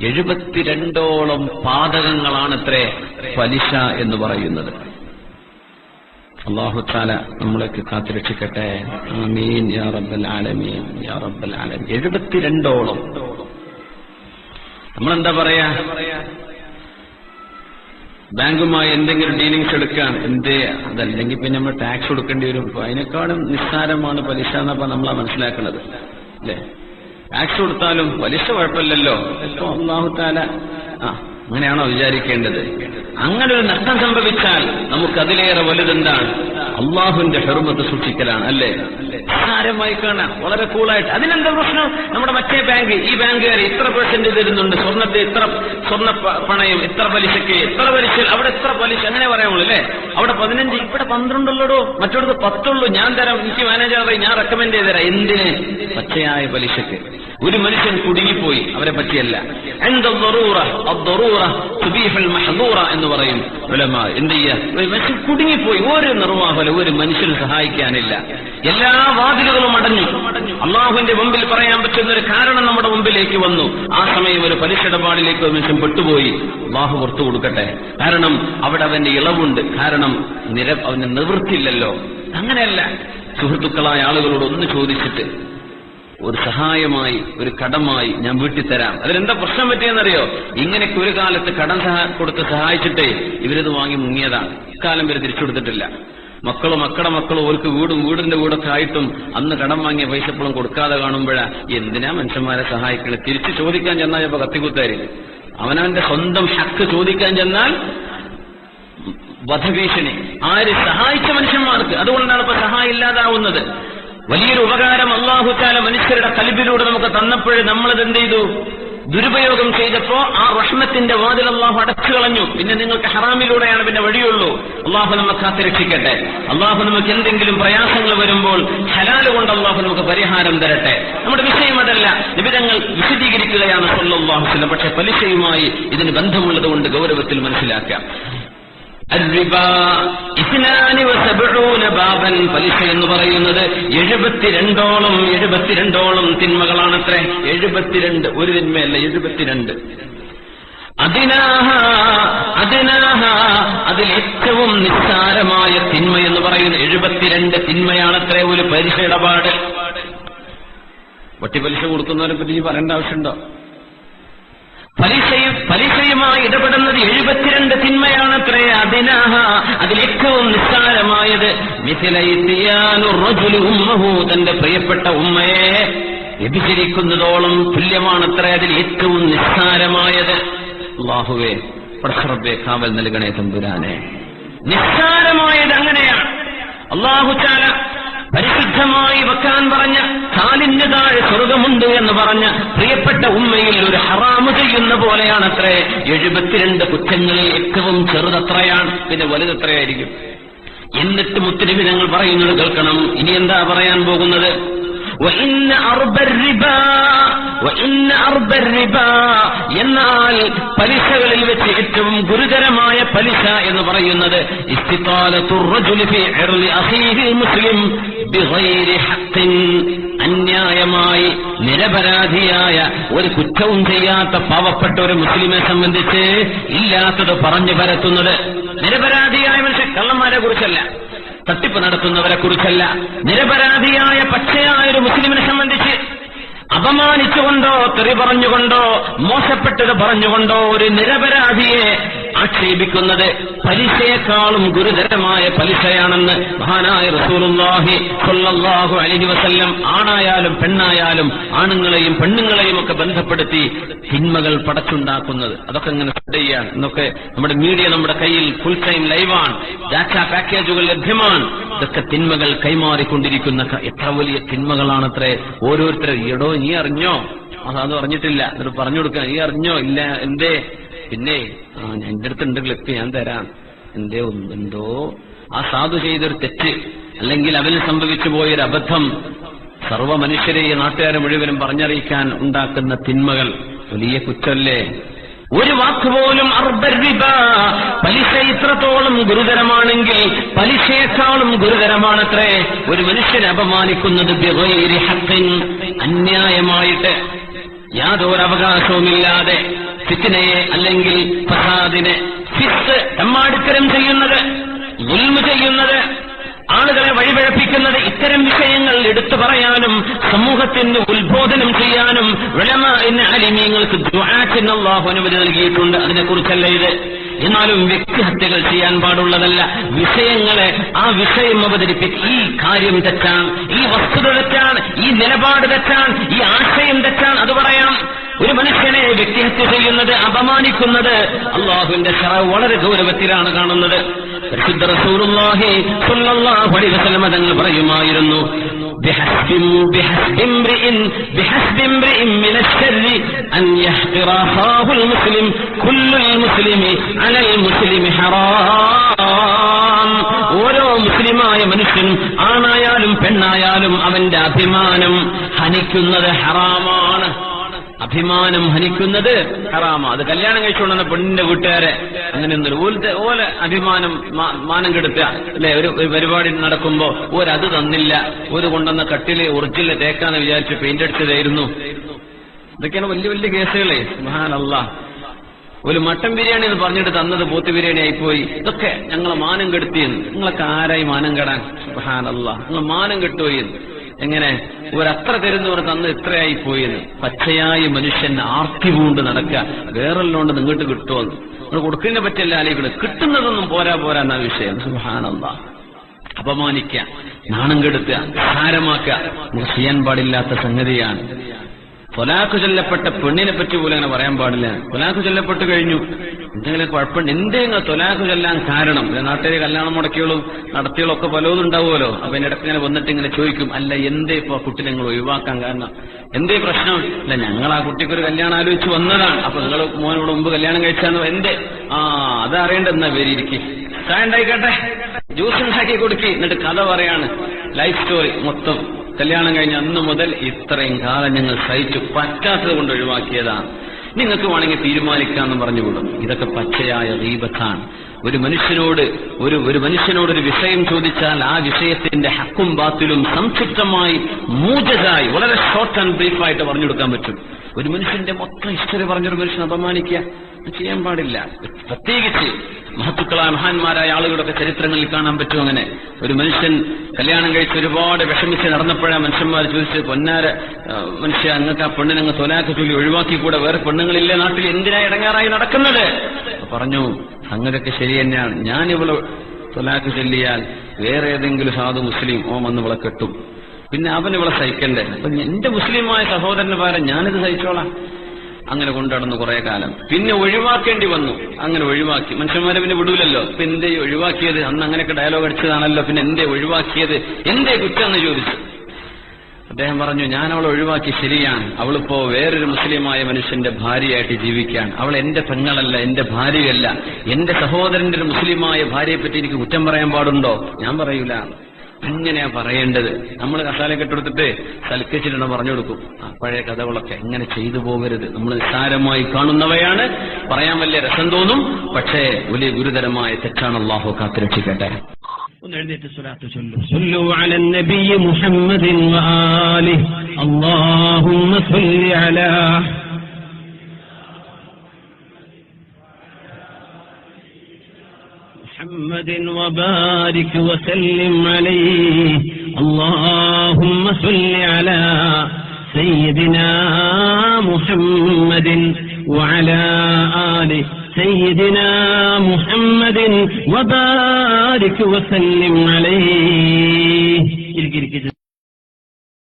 എഴുപത്തിരണ്ടോളം പാതകങ്ങളാണത്രേ പലിശ എന്ന് പറയുന്നത്. അള്ളാഹു താല നമ്മളൊക്കെ കാത്തിരക്ഷിക്കട്ടെ. ആമീൻ യാ റബ്ബൽ ആലമീൻ യാ ആലമീൻ. എഴുപത്തിരണ്ടോളം. നമ്മളെന്താ പറയാ? ബാങ്കുമായി എന്തെങ്കിലും ഡീലിംഗ്സ് എടുക്കാൻ എന്തേ അതല്ലെങ്കിൽ പിന്നെ നമ്മൾ ടാക്സ് കൊടുക്കേണ്ടി വരും. അതിനേക്കാളും നിസ്സാരമാണ് പലിശ എന്നപ്പോ നമ്മളാ മനസ്സിലാക്കുന്നത് അല്ലേ? ടാക്സ് കൊടുത്താലും പലിശ കുഴപ്പമില്ലല്ലോ. ഇപ്പൊ അള്ളാഹു താല ആ അങ്ങനെയാണോ വിചാരിക്കേണ്ടത്? അങ്ങനെ ഒരു നഷ്ടം സംഭവിച്ചാൽ നമുക്ക് അതിലേറെ വലുതെന്താണ്? അള്ളാഹുവിന്റെ ഹെറുമത്ത് സൂക്ഷിക്കലാണ് അല്ലേ? സാരമായി കാണാം. വളരെ കൂളായിട്ട്. അതിനെന്താ പ്രശ്നം? നമ്മുടെ മറ്റേ ബാങ്ക് ഈ ബാങ്കുകാർ ഇത്ര പെർസെന്റ് തരുന്നുണ്ട്. സ്വർണത്തെ ഇത്ര സ്വർണ പണയം ഇത്ര പലിശക്ക് എത്ര പലിശ അവിടെ എത്ര പലിശ അങ്ങനെ പറയാമുള്ളൂ അല്ലേ? അവിടെ പതിനഞ്ച് ഇവിടെ പന്ത്രണ്ടുള്ളടോ മറ്റോടത്ത് പത്തുള്ളൂ. ഞാൻ തരാം എനിക്ക് മാനേജറായി ഞാൻ റെക്കമെൻഡ് ചെയ്ത് തരാം എന്തിന്? പച്ചയായ പലിശക്ക്. ഒരു മനുഷ്യൻ കുടുങ്ങിപ്പോയി അവരെ പറ്റിയല്ല. എന്ന് പറയും എന്ത് ചെയ്യുക കുടുങ്ങിപ്പോയി. ഒരു നിർവാഹല ഒരു മനുഷ്യന് സഹായിക്കാനില്ല. എല്ലാ വാതിലുകളും അടഞ്ഞു. അള്ളാഹുവിന്റെ മുമ്പിൽ പറയാൻ പറ്റുന്ന ഒരു കാരണം നമ്മുടെ മുമ്പിലേക്ക് വന്നു. ആ സമയം ഒരു പലിശിടപാടിലേക്ക് ഒരു മനുഷ്യൻ പെട്ടുപോയി. അള്ളാഹു പുറത്തു കൊടുക്കട്ടെ. കാരണം അവിടെ അവന്റെ ഇളവുണ്ട്. കാരണം നിര അവന് നിവൃത്തില്ലല്ലോ അങ്ങനെയല്ല. സുഹൃത്തുക്കളായ ആളുകളോട് ഒന്ന് ചോദിച്ചിട്ട് ഒരു സഹായമായി ഒരു കടമായി ഞാൻ വീട്ടിൽ തരാം. അതിലെന്താ പ്രശ്നം പറ്റിയെന്നറിയോ? ഇങ്ങനെയൊക്കെ ഒരു കാലത്ത് കടം സഹാ കൊടുത്ത് സഹായിച്ചിട്ടേ ഇവരിത് വാങ്ങി മുങ്ങിയതാണ്. ഇക്കാലം വരെ തിരിച്ചു കൊടുത്തിട്ടില്ല മക്കളും മക്കളുടെ മക്കളും ഓർക്ക് വീടും വീടിന്റെ വീടൊക്കെ ആയിട്ടും അന്ന് കടം വാങ്ങിയ പൈസ എപ്പോഴും കൊടുക്കാതെ കാണുമ്പോഴാ എന്തിനാ മനുഷ്യന്മാരെ സഹായിക്കണേ തിരിച്ചു ചോദിക്കാൻ ചെന്നാൽ ചിലപ്പോ കത്തിക്കുത്തായിരിക്കും അവനവന്റെ സ്വന്തം ഹക്ക് ചോദിക്കാൻ ചെന്നാൽ വധഭീഷണി. ആര് സഹായിച്ച മനുഷ്യന്മാർക്ക്? അതുകൊണ്ടാണ് ഇപ്പൊ സഹായം ഇല്ലാതാവുന്നത്. വലിയൊരു ഉപകാരം അള്ളാഹുചാല മനുഷ്യരുടെ കൽബിലൂടെ നമുക്ക് തന്നപ്പോൾ നമ്മളത് എന്ത് ചെയ്തു? ദുരുപയോഗം ചെയ്തപ്പോ ആ റഹ്മത്തിന്റെ വാതിൽ അള്ളാഹു അടച്ചു കളഞ്ഞു. പിന്നെ നിങ്ങൾക്ക് ഹറാമിലൂടെയാണ് പിന്നെ വഴിയുള്ളൂ. അള്ളാഹു നമ്മെ കാത്തിരക്ഷിക്കട്ടെ അള്ളാഹു നമുക്ക് എന്തെങ്കിലും പ്രയാസങ്ങൾ വരുമ്പോൾ ഹലാൽ കൊണ്ട് അള്ളാഹു നമുക്ക് പരിഹാരം തരട്ടെ. നമ്മുടെ വിഷയം അതല്ല. നിബിധങ്ങൾ വിശദീകരിക്കുകയാണ് സല്ലാഹുസ്ലം പക്ഷെ പലിശയുമായി ഇതിന് ബന്ധമുള്ളത് കൊണ്ട് ഗൗരവത്തിൽ മനസ്സിലാക്കാം. ബാബൻ പലിശ എന്ന് പറയുന്നത് എഴുപത്തിരണ്ടോളം എഴുപത്തിരണ്ടോളം തിന്മകളാണത്രേ. എഴുപത്തിരണ്ട് ഒരു തിന്മയല്ല എഴുപത്തിരണ്ട്. അതിനാഹ അതിനാഹ അതിൽ ഏറ്റവും നിസ്സാരമായ തിന്മ എന്ന് പറയുന്ന എഴുപത്തിരണ്ട് തിന്മയാണത്രേ ഒരു പലിശ ഇടപാട്. പലിശ കൊടുക്കുന്നവരെ പറ്റി പറയേണ്ട ആവശ്യമുണ്ടോ? പലിശയും പലിശയുമായി ഇടപെടുന്നത് എഴുപത്തിരണ്ട് തിന്മയാണ് അത്രേ അതിനാഹ. അതിലേറ്റവും നിസ്സാരമായത് തന്റെ പ്രിയപ്പെട്ട ഉമ്മയെ. വ്യഭിചരിക്കുന്നതോളം തുല്യമാണത്രേ അതിൽ ഏറ്റവും നിസ്സാരമായത്. അള്ളാഹുവേ പ്രഹ്റബെ കാവൽ നൽകണേ തമ്പുരാനെ. നിസ്സാരമായത് അങ്ങനെയാണ്. അള്ളാഹു ചാല പരിശുദ്ധമായി വെക്കാൻ പറഞ്ഞ കാലിന് താഴെ സ്വർഗമുണ്ട് എന്ന് പറഞ്ഞ പ്രിയപ്പെട്ട ഉമ്മയിൽ ഒരു ഹറാമ് ചെയ്യുന്ന പോലെയാണത്രേ എഴുപത്തിരണ്ട് കുറ്റങ്ങളിൽ ഏറ്റവും ചെറുതത്രയാണ് പിന്നെ വലുതത്രയായിരിക്കും എന്നിട്ട് മുത്തരിമി ഞങ്ങൾ പറയുന്നത് കേൾക്കണം ഇനി എന്താ പറയാൻ പോകുന്നത് وإن أرب الربا وإن أرب الربا എന്നാൽ പലിശകളിൽ വെച്ച് ഏറ്റവും ഗുരുതരമായ പലിശ എന്ന് പറയുന്നത് മുസ്ലിം അന്യായമായി നിരപരാധിയായ ഒരു കുറ്റവും ചെയ്യാത്ത പാവപ്പെട്ട ഒരു മുസ്ലിമെ സംബന്ധിച്ച് ഇല്ലാത്തത് പറഞ്ഞു പരത്തുന്നത്. നിരപരാധിയായ മനുഷ്യ കള്ളന്മാരെ കുറിച്ചല്ല തട്ടിപ്പ് നടത്തുന്നവരെ കുറിച്ചല്ല നിരപരാധിയായ പച്ചയായ ഒരു മുസ്ലിമിനെ സംബന്ധിച്ച് അപമാനിച്ചുകൊണ്ടോ തെറി പറഞ്ഞുകൊണ്ടോ മോശപ്പെട്ടത് പറഞ്ഞുകൊണ്ടോ ഒരു നിരപരാധിയെ ആക്ഷേപിക്കുന്നത് പലിശയെക്കാളും ഗുരുതരമായ പലിശയാണെന്ന് മഹാനായ റസൂലുല്ലാഹി സ്വല്ലല്ലാഹു അലൈഹി വസല്ലം ആണായാലും പെണ്ണായാലും ആണുങ്ങളെയും പെണ്ണുങ്ങളെയും ഒക്കെ ബന്ധപ്പെടുത്തി തിന്മകൾ പടച്ചുണ്ടാക്കുന്നത്. അതൊക്കെ ഇങ്ങനെ ചെയ്യാൻ. എന്നൊക്കെ നമ്മുടെ മീഡിയ നമ്മുടെ കയ്യിൽ ഫുൾ ടൈം ലൈവാണ് ഡാറ്റ പാക്കേജുകൾ ലഭ്യമാണ്. ഇതൊക്കെ തിന്മകൾ കൈമാറിക്കൊണ്ടിരിക്കുന്ന എത്ര വലിയ തിന്മകളാണത്രേ? ഓരോരുത്തരെ എടോ നീ അറിഞ്ഞോ? അത് പറഞ്ഞിട്ടില്ല എന്നിട്ട് പറഞ്ഞു കൊടുക്കാൻ നീ അറിഞ്ഞോ? ഇല്ല എന്തേ? പിന്നെ ആ എന്റെ അടുത്തുണ്ട് ക്ലിപ്പ് ഞാൻ തരാം. എന്തേ എന്തോ? ആ സാധു ചെയ്തൊരു തെറ്റ്. അല്ലെങ്കിൽ അവന് സംഭവിച്ചു പോയൊരു അബദ്ധം. സർവ മനുഷ്യരെ നാട്ടുകാരെ മുഴുവനും പറഞ്ഞറിയിക്കാൻ ഉണ്ടാക്കുന്ന തിന്മകൾ വലിയ കുറ്റല്ലേ ഒരു വാക്കുപോലും അർബരിബ പലിശ ഇത്രത്തോളം ഗുരുതരമാണെങ്കിൽ പലിശയേക്കാളും ഗുരുതരമാണത്രേ. ഒരു മനുഷ്യനെ അപമാനിക്കുന്നത് അന്യായമായിട്ട്. യാതൊരവകാശവുമില്ലാതെ ഫിത്തിനയെ അല്ലെങ്കിൽ ഫസാദിനെ ഫിത്ത് തമ്മാടിത്തരം ചെയ്യുന്നത് ചെയ്യുന്നത് ആളുകളെ വഴിപഴപ്പിക്കുന്നത് ഇത്തരം വിഷയങ്ങൾ എടുത്തു പറയാനും സമൂഹത്തിന് ഉത്ബോധനം ചെയ്യാനും വിളമ എന്ന അലിമീങ്ങൾക്ക് അള്ളാഹു അനുമതി നൽകിയിട്ടുണ്ട്. അതിനെക്കുറിച്ചല്ല ഇത്. എന്നാലും വ്യക്തിഹത്യകൾ ചെയ്യാൻ പാടുള്ളതല്ല. വിഷയങ്ങളെ ആ വിഷയം അവതരിപ്പിച്ച് ഈ കാര്യം തെറ്റാണ്. ഈ വസ്തുത തെറ്റാണ്. ഈ നിലപാട് തെറ്റാണ്. ഈ മനുഷ്യനെ വ്യക്തിഹത്യ ചെയ്യുന്നത് അപമാനിക്കുന്നത് അള്ളാഹുവിന്റെ ശറ വളരെ ഗൗരവത്തിലാണ് കാണുന്നത് പരിശുദ്ധ റസൂലുള്ളാഹി സ്വല്ലല്ലാഹു അലൈഹി വസല്ലം തങ്ങൾ പറയുമായിരുന്നു بحسب بحسب امرئ بحسب امرئ من الشر أن يحقر أخاه المسلم كل المسلم على المسلم حرام ഓരോ മുസ്ലിമായ മനുഷ്യൻ ആണായാലും പെണ്ണായാലും അവന്റെ അഭിമാനം ഹനിക്കുന്നത് ഹറാമാണ് അഭിമാനം ഹനിക്കുന്നത് ഹറാമ. അത് കല്യാണം കഴിച്ചുകൊണ്ടുവന്ന പെണ്ണിന്റെ വീട്ടുകാരെ അങ്ങനെ ഒന്നൊരു ഓലത്തെ ഓലെ അഭിമാനം മാനം കെടുത്തുക. അല്ലെ? ഒരു പരിപാടി നടക്കുമ്പോ ഓരത് തന്നില്ല. ഒരു കൊണ്ടുവന്ന കട്ടിൽ ഒറിജിനൽ തേക്കാന്ന് വിചാരിച്ച് പെയിന്റ് അടിച്ചതായിരുന്നു ഇതൊക്കെയാണ് വലിയ വലിയ കേസുകളെ. മഹാനല്ല ഒരു മട്ടൻ ബിരിയാണി എന്ന് പറഞ്ഞിട്ട് തന്നത് പോത്ത് ബിരിയാണി ആയിപ്പോയി. ഇതൊക്കെ ഞങ്ങളെ മാനം കെടുത്തിയെന്ന്. നിങ്ങളൊക്കെ ആരായി മാനം കെടാൻ? സുഹാനല്ല നിങ്ങൾ മാനം കെട്ടുപോയെന്ന് എങ്ങനെ? ഒരത്ര തരുന്നവർ തന്ന് ഇത്രയായി പോയെന്ന്. പച്ചയായ മനുഷ്യൻ ആർത്തി പൂണ്ട് നടക്കുക വേറെല്ലോണ്ട് നിങ്ങോട്ട് കിട്ടുമെന്ന് നിങ്ങൾ കൊടുക്കുന്നതിനെ പറ്റിയല്ല അല്ലെങ്കിൽ കിട്ടുന്നതൊന്നും പോരാ പോരാ എന്ന വിഷയം. സുഹാനന്ദ അപമാനിക്കുക നാണം കെടുത്തുക സാരമാക്കുക ചെയ്യാൻ പാടില്ലാത്ത സംഗതിയാണ്. തൊലാഖ് ചൊല്ലപ്പെട്ട പെണ്ണിനെ പറ്റി പോലും അങ്ങനെ പറയാൻ പാടില്ല. തൊലാഖ് ചൊല്ലപ്പെട്ട് കഴിഞ്ഞു. എന്തെങ്കിലും കുഴപ്പമുണ്ട്. എന്തെങ്കിലും തൊലാഖ് ചൊല്ലാൻ കാരണം നാട്ടിലെ കല്യാണം മുടക്കിയോളും നടത്തിയോളും ഒക്കെ പലതും ഉണ്ടാവുമല്ലോ. അപ്പൊ എന്റെ ഇടയ്ക്ക് ഇങ്ങനെ വന്നിട്ട് ഇങ്ങനെ ചോദിക്കും അല്ല എന്തേ ഇപ്പൊ ആ കുട്ടി നിങ്ങൾ ഒഴിവാക്കാൻ കാരണം? എന്തേ പ്രശ്നം? അല്ല ഞങ്ങൾ ആ കുട്ടിക്ക് ഒരു കല്യാണം ആലോചിച്ച് വന്നതാണ്. അപ്പൊ നിങ്ങൾ മോനോട് മുമ്പ് കല്യാണം കഴിച്ചാന്ന് എന്തേ? ആ അതറിയേണ്ടെന്നാ പേരിയിരിക്കും ചായ ഉണ്ടായിക്കട്ടെ. ജ്യൂസ് ഉണ്ടാക്കി കൊടുക്കി. എന്നിട്ട് കഥ പറയാണ്. ലൈഫ് സ്റ്റോറി മൊത്തം. കല്യാണം കഴിഞ്ഞ അന്ന് മുതൽ ഇത്രയും കാലം ഞങ്ങൾ സഹിച്ചു പറ്റാത്തത് കൊണ്ട് ഒഴിവാക്കിയതാണ്. നിങ്ങൾക്ക് വേണമെങ്കിൽ തീരുമാനിക്കാമെന്ന് പറഞ്ഞുകൊള്ളും ഇതൊക്കെ പച്ചയായ ദീപത്താണ്. ഒരു മനുഷ്യനോട് ഒരു ഒരു മനുഷ്യനോട് ഒരു വിഷയം ചോദിച്ചാൽ ആ വിഷയത്തിന്റെ ഹക്കും ബാത്തിലും സംക്ഷിപ്തമായി മൂജതായി വളരെ ഷോർട്ട് ആൻഡ് ബ്രീഫായിട്ട് പറഞ്ഞു കൊടുക്കാൻ പറ്റും. ഒരു മനുഷ്യന്റെ മൊത്തം ഹിസ്റ്ററി പറഞ്ഞൊരു മനുഷ്യനെ അപമാനിക്കുക ചെയ്യാൻ പാടില്ല. പ്രത്യേകിച്ച് മഹത്തുക്കളായ മഹാന്മാരായ ആളുകളുടെ ചരിത്രങ്ങളിൽ കാണാൻ പറ്റും അങ്ങനെ. ഒരു മനുഷ്യൻ കല്യാണം കഴിച്ച് ഒരുപാട് വിഷമിച്ച് നടന്നപ്പോഴാ മനുഷ്യന്മാർ ചോദിച്ച് പൊന്നാര മനുഷ്യ അങ്ങക്ക് ആ പെണ്ണിനങ്ങ് തൊലാക്ക് ചൊല്ലി ഒഴിവാക്കി കൂടെ വേറെ പെണ്ണുങ്ങളില്ലേ നാട്ടിൽ? എന്തിനാ ഇടങ്ങാറായി നടക്കുന്നത്? പറഞ്ഞു സംഗതിയൊക്കെ ശരി തന്നെയാണ്. ഇവൾ തൊലാക്ക് ചൊല്ലിയാൽ വേറെ ഏതെങ്കിലും സാധു മുസ്ലിം ഓം അന്ന് ഇവളെ കെട്ടും. പിന്നെ അവൻ ഇവളെ സഹിക്കണ്ടേ? അപ്പൊ എന്റെ മുസ്ലിമായ സഹോദരന് പകരം ഞാനിത് സഹിച്ചോളാം. അങ്ങനെ കൊണ്ടുനടന്നു കുറെ കാലം. പിന്നെ ഒഴിവാക്കേണ്ടി വന്നു. അങ്ങനെ ഒഴിവാക്കി. മനുഷ്യന്മാരെ പിന്നെ വിടൂലല്ലോ? ഇപ്പൊ എന്തേ ഒഴിവാക്കിയത്? അന്ന് അങ്ങനെയൊക്കെ ഡയലോഗ് അടിച്ചതാണല്ലോ. പിന്നെ എന്തേ ഒഴിവാക്കിയത്? എന്തേ കുറ്റം എന്ന് ചോദിച്ചു. അദ്ദേഹം പറഞ്ഞു ഞാൻ അവളെ ഒഴിവാക്കി ശരിയാണ്. അവളിപ്പോ വേറൊരു മുസ്ലിമായ മനുഷ്യന്റെ ഭാര്യയായിട്ട് ജീവിക്കാൻ അവൾ എന്റെ പെങ്ങളല്ല എന്റെ ഭാര്യയല്ല. എന്റെ സഹോദരന്റെ ഒരു മുസ്ലിമായ ഭാര്യയെ പറ്റി എനിക്ക് കുറ്റം പറയാൻ പാടുണ്ടോ? ഞാൻ പറയൂല. അങ്ങനെയാ പറയേണ്ടത്. നമ്മൾ കസാല കെട്ടെടുത്തിട്ട് സൽക്കരിച്ചിട്ട് പറഞ്ഞു കൊടുക്കും. ആ പഴയ കഥകളൊക്കെ എങ്ങനെ ചെയ്തു പോകരുത്. നമ്മൾ നിസ്സാരമായി കാണുന്നവയാണ്. പറയാൻ വലിയ രസം തോന്നും. പക്ഷേ വലിയ ഗുരുതരമായ തെറ്റാണ് അള്ളാഹു കാത്തുരക്ഷിക്കട്ടെ. ഒന്ന് എഴുന്നേറ്റ് സ്വലാത്ത് ചൊല്ലു صلوا على النبي محمد وآله اللهم صل على محمد وبارك وسلم عليه اللهم صل على سيدنا محمد وعلى آله سيدنا محمد وبارك وسلم عليه.